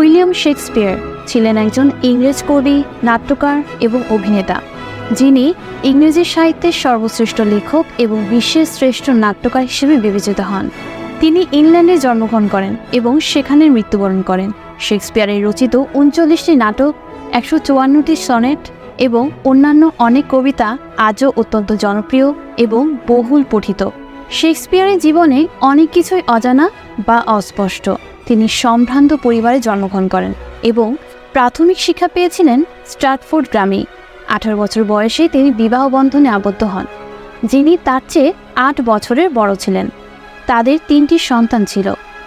William Shakespeare ছিলেন একজন ইংরেজ কবি, নাট্যকার এবং অভিনেতা, যিনি ইংরেজি সাহিত্যের সর্বশ্রেষ্ঠ লেখক এবং বিশ্বের শ্রেষ্ঠ নাট্যকার হিসেবে বিবেচিত হন। তিনি ইংল্যান্ডে জন্মগ্রহণ করেন এবং সেখানে মৃত্যুবরণ করেন। শেক্সপিয়ারের রচিত উনচল্লিশটি নাটক, একশো চুয়ান্নটি সনেট এবং অন্যান্য অনেক কবিতা আজও অত্যন্ত জনপ্রিয় এবং বহুল পঠিত। শেক্সপিয়ারের জীবনে অনেক কিছুই অজানা বা অস্পষ্ট। তিনি সম্ভ্রান্ত পরিবারে জন্মগ্রহণ করেন এবং প্রাথমিক শিক্ষা পেয়েছিলেন স্ট্রাটফোর্ড গ্রামে। আঠারো বছর বয়সে তিনি বিবাহ বন্ধনে আবদ্ধ হন, যিনি তার চেয়ে আট বছরের বড় ছিলেন। তাদের তিনটি সন্তান ছিল,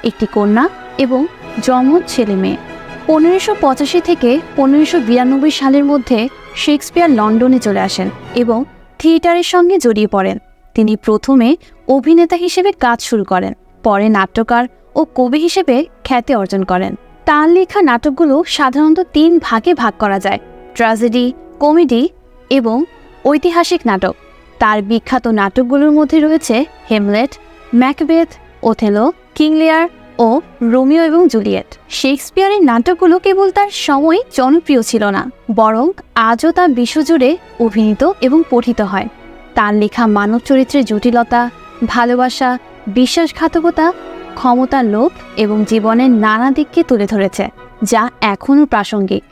একটি কন্যা এবং যমজ ছেলে মেয়ে। পনেরোশো পঁচাশি থেকে পনেরোশো বিরানব্বই সালের মধ্যে শেক্সপিয়ার লন্ডনে চলে আসেন এবং থিয়েটারের সঙ্গে জড়িয়ে পড়েন। তিনি প্রথমে অভিনেতা হিসেবে কাজ শুরু করেন, পরে নাট্যকার ও কবি হিসেবে খ্যাতি অর্জন করেন। তার লেখা নাটকগুলো সাধারণত তিন ভাগে ভাগ করা যায়, ট্র্যাজেডি, কমেডি এবং ঐতিহাসিক নাটক। তার বিখ্যাত নাটকগুলোর মধ্যে রয়েছে Hamlet, Macbeth, Othello, King Lear ও রোমিও এবং জুলিয়েট। শেক্সপিয়ারের নাটকগুলো কেবল তার সময় জনপ্রিয় ছিল না, বরং আজও তা বিশ্বজুড়ে অভিনীত এবং পঠিত হয়। তার লেখা মানব চরিত্রের জটিলতা, ভালোবাসা, বিশ্বাসঘাতকতা ক্ষমতার লোভ এবং জীবনের নানা দিককে তুলে ধরেছে যা এখনও প্রাসঙ্গিক।